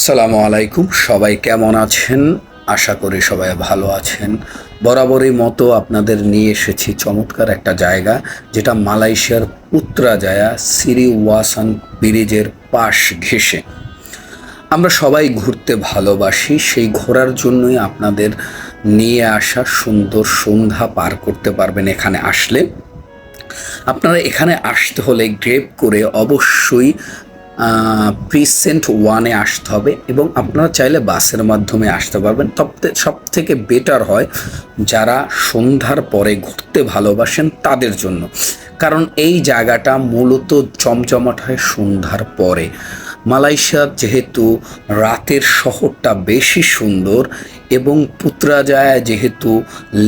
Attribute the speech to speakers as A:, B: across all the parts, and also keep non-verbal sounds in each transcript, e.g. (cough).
A: আসসালামু আলাইকুম। সবাই কেমন আছেন? আশা করি সবাই ভালো আছেন। বরাবরই মতো আপনাদের নিয়ে এসেছি চমৎকার একটা জায়গা, যেটা মালয়েশিয়ার উত্তরাজায়া সিরি ওয়াসান ব্রিজের পাশ ঘেঁষে। আমরা সবাই ঘুরতে ভালোবাসি, সেই ঘোরার জন্যই আপনাদের নিয়ে আসা সুন্দর সন্ধ্যা পার করতে পারবেন এখানে আসলে। আপনারা এখানে আসতে হলে গ্রেপ করে অবশ্যই প্রিসেন্ট ওয়ানে আসতে হবে এবং আপনারা চাইলে বাসের মাধ্যমে আসতে পারবেন। সব থেকে বেটার হয় যারা সন্ধ্যার পরে ঘুরতে ভালোবাসেন তাদের জন্য। কারণ এই জায়গাটা মূলত চমচমাট হয় সন্ধ্যার পরে। মালয়েশিয়া যেহেতু রাতের শহরটা বেশি সুন্দর এবং পুত্রাজায় যেহেতু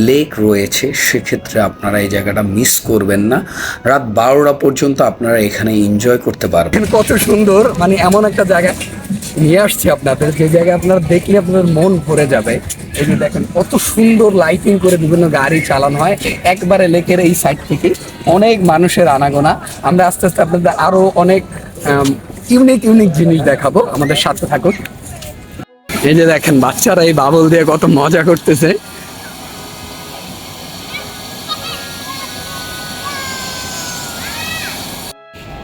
A: লেক রয়েছে, সেক্ষেত্রে আপনারা এই জায়গাটা মিস করবেন না। রাত বারোটা পর্যন্ত আপনারা এখানে এনজয় করতে পারবেন।
B: কত সুন্দর মানে এমন একটা জায়গা নিয়ে আসছি আপনাদের, যে জায়গায় আপনারা দেখলে আপনাদের মন ভরে যাবে। এই যে দেখেন, কত সুন্দর লাইটিং করে বিভিন্ন গাড়ি চালানো হয়। একবারে লেকের এই সাইড থেকে অনেক মানুষের আনাগোনা। আমরা আস্তে আস্তে আপনাদের আরও অনেক ইউনিক ইউনিক জিনিস দেখাবো, আমাদের সাথে থাকুন। এই যে দেখেন, বাচ্চারা এই বাবল দিয়ে কত মজা করতেছে।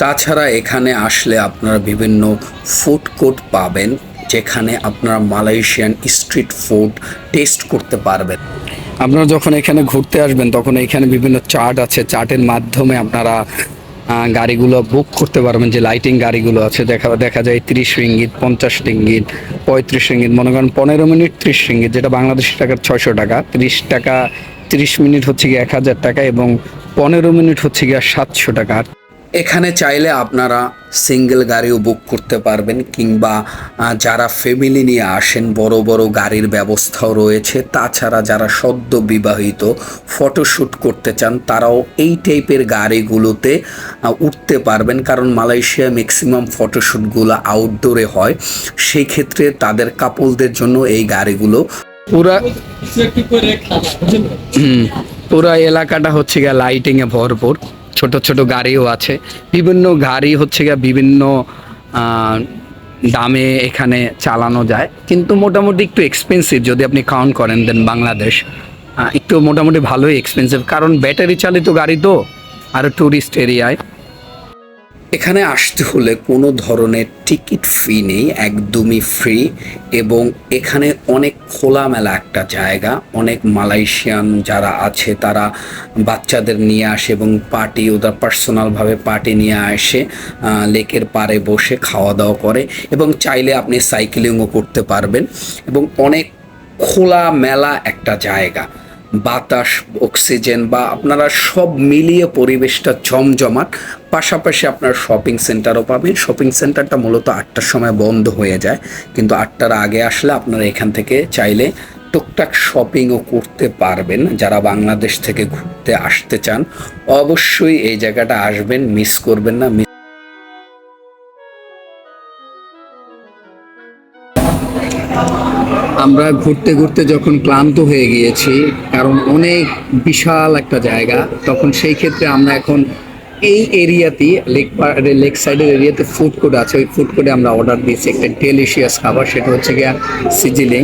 A: তাছাড়া এখানে আসলে আপনারা বিভিন্ন ফুড কোর্ট পাবেন, যেখানে আপনারা মালয়েশিয়ান স্ট্রিট ফুড টেস্ট করতে পারবেন।
B: আপনারা যখন এখানে ঘুরতে আসবেন, তখন এখানে বিভিন্ন চার্ট আছে। চার্টের মাধ্যমে আপনারা গাড়িগুলো বুক করতে পারবেন, যে লাইটিং গাড়িগুলো আছে। দেখা দেখা যায় তিরিশ রিঙ্গিত পঞ্চাশ রিঙ্গিত পঁয়ত্রিশ রিঙ্গিত মনে করেন পনেরো মিনিট ত্রিশ রিঙ্গিত যেটা বাংলাদেশি টাকার ছয়শো টাকা। তিরিশ টাকা, তিরিশ মিনিট হচ্ছে গিয়ে এক হাজার টাকা এবং পনেরো মিনিট হচ্ছে গিয়ে সাতশো টাকা।
A: এখানে চাইলে আপনারা সিঙ্গেল গাড়িও বুক করতে পারবেন কিংবা যারা ফ্যামিলি নিয়ে আসেন বড় বড় গাড়ির ব্যবস্থাও রয়েছে। তাছাড়া যারা সদ্য বিবাহিত ফটোশ্যুট করতে চান তারাও এই টাইপের গাড়িগুলোতে উঠতে পারবেন। কারণ মালয়েশিয়া ম্যাক্সিমাম ফটোশ্যুটগুলো আউটডোরে হয়। সেই ক্ষেত্রে তাদের কাপলদের জন্য এই গাড়িগুলো
B: পুরা হুম, পুরা এলাকাটা হচ্ছে গিয়ে লাইটিংয়ে ভরপুর। ছোট ছোট গাড়িও আছে। বিভিন্ন গাড়ি হচ্ছে গিয়ে বিভিন্ন দামে এখানে চালানো যায়। কিন্তু মোটামুটি একটু এক্সপেন্সিভ যদি আপনি কাউন্ট করেন দেন বাংলাদেশ একটু মোটামুটি ভালোই এক্সপেন্সিভ কারণ ব্যাটারি চালিত গাড়ি তো, আর ট্যুরিস্ট এরিয়ায়
A: এখানে আসতে হলে কোনো ধরনের টিকিট ফি নেই, একদমই ফ্রি এবং এখানে অনেক খোলামেলা একটা জায়গা, অনেক মালয়েশিয়ান যারা আছে তারা বাচ্চাদের নিয়ে আসে এবং পার্টি ওদের পার্সোনালভাবে পার্টি নিয়ে আসে লেকের পাড়ে বসে খাওয়া দাওয়া করে এবং চাইলে আপনি সাইকেলিংও করতে পারবেন এবং অনেক খোলা মেলা একটা জায়গা। বাতাস অক্সিজেন বা আপনারা সব মিলিয়ে পরিবেশটা জমজমাট, পাশাপাশি আপনার শপিং সেন্টারও পাবেন। শপিং সেন্টারটা মূলত আটটার সময় বন্ধ হয়ে যায়, কিন্তু আটটার আগে আসলে আপনারা এখান থেকে চাইলে টুকটাক শপিংও করতে পারবেন। যারা বাংলাদেশ থেকে ঘুরতে আসতে চান, অবশ্যই এই জায়গাটা আসবেন মিস করবেন না
B: আমরা ঘুরতে ঘুরতে যখন ক্লান্ত হয়ে গিয়েছি, কারণ অনেক বিশাল একটা জায়গা, তখন সেই ক্ষেত্রে আমরা এখন এই এরিয়াতে, লেক লেক সাইডের এরিয়াতে ফুড কোর্ট আছে, ওই ফুড কোর্টে আমরা অর্ডার দিয়েছি একটা ডেলিশিয়াস খাবার, সেটা হচ্ছে গিয়া সিজিলিং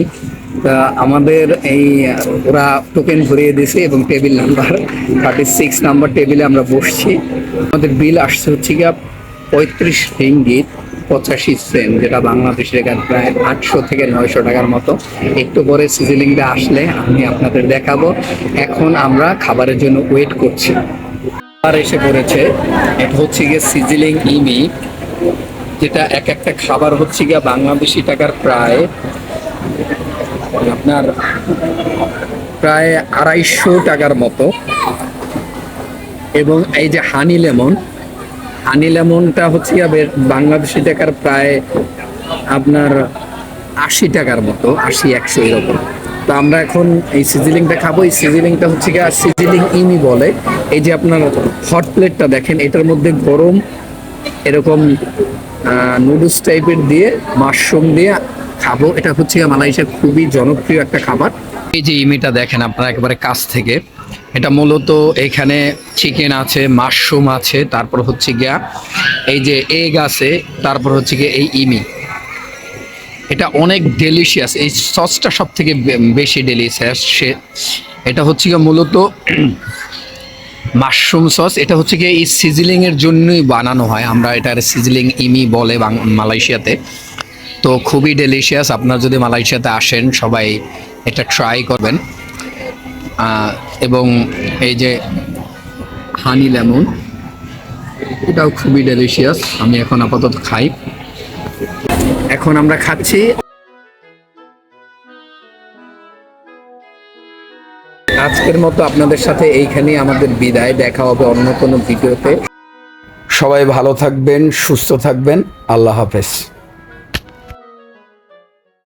B: তা আমাদের এই, ওরা টোকেন ভরিয়ে দিয়েছে এবং table number thirty six number টেবিলে আমরা বসছি। আমাদের বিল আসছে হচ্ছে গিয়া পঁয়ত্রিশ রিঙ্গিত পঁচাশি সেন্ট, যেটা বাংলাদেশের টাকার প্রায় আটশো থেকে নয়শো টাকার মতো। একটু পরে সিজিলিংটা আসলে আমি আপনাদের দেখাবো। এখন আমরা খাবারের জন্য ওয়েট করছি। খাবার এসে পড়েছে। এটা হচ্ছে গিয়ে সিজিলিং ইমি, যেটা এক একটা খাবার হচ্ছে গিয়ে বাংলাদেশি টাকার প্রায় আপনার প্রায় আড়াইশো টাকার মতো। এবং এই যে হানি লেমন হানি লেমনটা হচ্ছে গিয়ে বাংলাদেশি টাকার প্রায় আপনার আশি টাকার মতো, আশি, একশো এরকম। তো আমরা এখন এই সিজিলিংটা খাব। এই সিজিলিংটা হচ্ছে গিয়ে সিজিলিং ইমি বলে। এই যে আপনার হট প্লেটটা দেখেন, এটার মধ্যে গরম এরকম নুডলস টাইপের দিয়ে মাশরুম দিয়ে খাব। এটা হচ্ছে মালয়েশিয়ার খুবই জনপ্রিয় একটা খাবার। এই যে ইমিটা দেখেন আপনারা একেবারে কাছ থেকে। এটা মূলত এখানে চিকেন আছে মাশরুম আছে, তারপর হচ্ছে গিয়া এই যে এগ আছে, তারপর হচ্ছে গিয়ে এই ইমি। এটা অনেক ডেলিশিয়াস এই সসটা সব থেকে বেশি ডেলিশিয়াস সে, এটা হচ্ছে গিয়ে মূলত (clears throat) মাশরুম সস এটা হচ্ছে গিয়ে এই সিজিলিংয়ের জন্যই বানানো হয়, আমরা এটার সিজিলিং ইমি বলে মালয়েশিয়াতে। তো খুবই ডেলিশিয়াস আপনারা যদি মালয়েশিয়াতে আসেন, সবাই এটা ট্রাই করবেন। এবং এই যে হানি লেমন এটাও খুবই ডেলিশিয়াস আমি এখন আপাতত খাই। এখন আমরা খাচ্ছি। আজকের মতো আপনাদের সাথে এইখানেই আমাদের বিদায়। দেখা হবে অন্য কোনো ভিডিওতে।
A: সবাই ভালো থাকবেন, সুস্থ থাকবেন। আল্লাহ হাফেজ।